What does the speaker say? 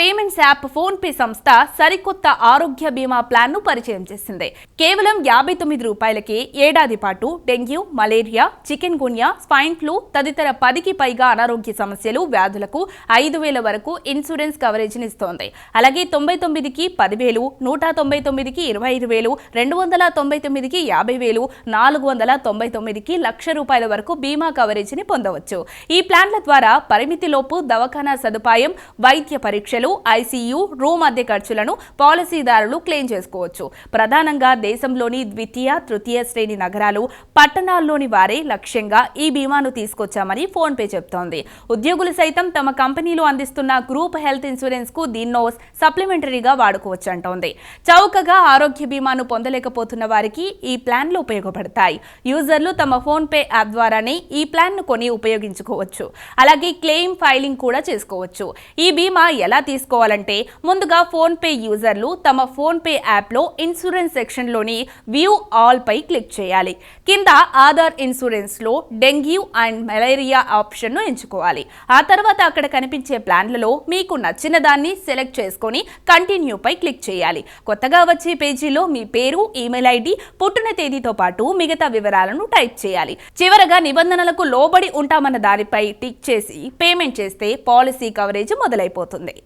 Payments app phone pay సంస్థ సరికొత్త ఆరోగ్య బీమా ప్లాన్ను పరిచయం చేసింది. కేవలం యాభై తొమ్మిది రూపాయలకే ఏడాది పాటు dengue malaria chikungunya swine flu తదితర పదికి పైగా అనారోగ్య సమస్యలు వ్యాధులకు ఐదు వేల వరకు ఇన్సూరెన్స్ కవరేజ్ ఇస్తోంది. అలాగే తొంభై తొమ్మిదికి పదివేలు నూట తొంభై తొమ్మిదికి ఇరవై ఐదు వేలు రెండు వందల తొంభై తొమ్మిదికి యాభై వేలు నాలుగు వందల తొంభై తొమ్మిదికి లక్ష రూపాయల వరకు బీమా కవరేజ్ని పొందవచ్చు. ఈ ప్లాన్ల ద్వారా పరిమితిలోపు దవాఖానా సదుపాయం వైద్య పరీక్షలు ఐసీయూ రూమ్ అద్దె ఖర్చులను పాలసీదారులు క్లెయిమ్ చేసుకోవచ్చు. ప్రధానంగా దేశంలోని ద్వితీయ తృతీయ శ్రేణి నగరాలు పట్టణాల్లోని వారే లక్ష్యంగా ఈ బీమాను తీసుకొచ్చామని ఫోన్ పే చెప్తోంది. ఉద్యోగులు సైతం తమ కంపెనీలు అందిస్తున్న గ్రూప్ హెల్త్ ఇన్సూరెన్స్కు దీన్నో సప్లిమెంటరీగా వాడుకోవచ్చు అంటోంది చౌకగా ఆరోగ్య బీమాను పొందలేకపోతున్న వారికి ఈ ప్లాన్లు ఉపయోగపడతాయి. యూజర్లు తమ ఫోన్ పే యాప్ ద్వారానే ఈ ప్లాన్ను కొని ఉపయోగించుకోవచ్చు. అలాగే క్లెయిమ్ ఫైలింగ్ కూడా చేసుకోవచ్చు. ఈ బీమా ఎలా తీసుకోవాలంటే ముందుగా ఫోన్ పే యూజర్లు తమ ఫోన్ పే యాప్లో ఇన్సూరెన్స్ సెక్షన్లోని వ్యూ ఆల్ పై క్లిక్ చేయాలి. కింద ఆధార్ ఇన్సూరెన్స్లో డెంగ్యూ అండ్ మలేరియా ఆప్షన్ను ఎంచుకోవాలి. ఆ తర్వాత అక్కడ కనిపించే ప్లాన్లలో మీకు నచ్చిన దాన్ని సెలెక్ట్ చేసుకొని కంటిన్యూపై క్లిక్ చేయాలి. కొత్తగా వచ్చే పేజీలో మీ పేరు ఈమెయిల్ ఐడి పుట్టిన తేదీతో పాటు మిగతా వివరాలను టైప్ చేయాలి. చివరగా నిబంధనలకు లోబడి ఉంటామన్న దానిపై టిక్ చేసి పేమెంట్ చేస్తే పాలసీ కవరేజ్ మొదలైపోతుంది.